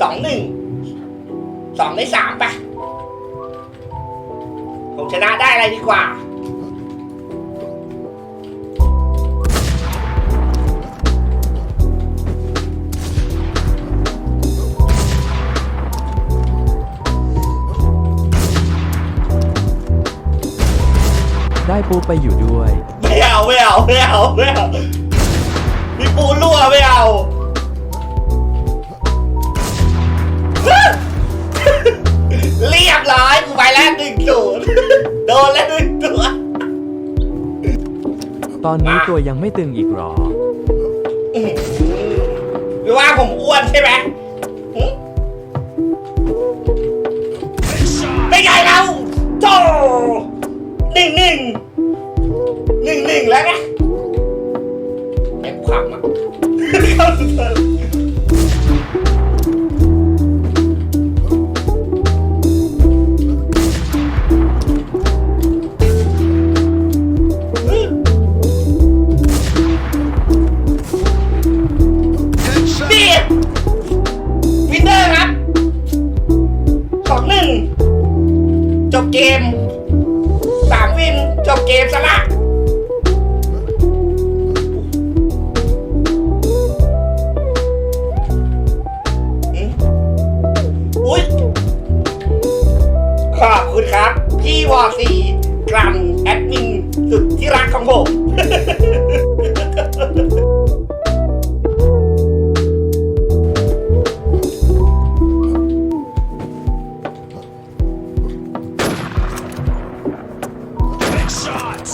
สองหนึ่งสองในสามไปะผมชนะได้อะไรดีกว่าได้ปูไปอยู่ด้วย ไม่เอาไม่เอาไม่เอาไม่เอามีปูรั่วไม่เอา หนึ่งศูนย์โดนแล้วหนึ่งตัว ตอนนี้มาตัวยังไม่ตึงอีกหรอ หรือว่าผมอ้วนใช่ไหมหึไม่ไงเราโจหนึ่งหนึ่งหนึ่งหนึ่งแล้วนะไอ้กูขำอะ วินเนอร์ครับสองหนึ่งจบเกมสามวินจบเกมซะละอุ๊ยขอบคุณครับ พี่วอซีกรัมแอดมินสุดที่รักของผม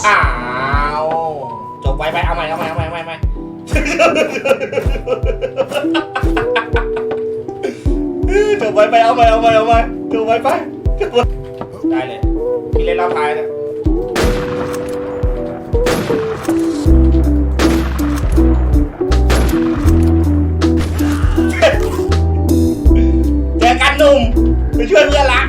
้าวจบไปไปเอาใหม่เอาใหม่เอาใหม่เอาใหม่ใหม่จบไปไปเอาใหม่เอาใหม่เอาใหม่จบไปไปจบไปได้เลยพี่เล่นรอบท้ายนะเจอกันหนุ่มไปช่วยเพื่อนละ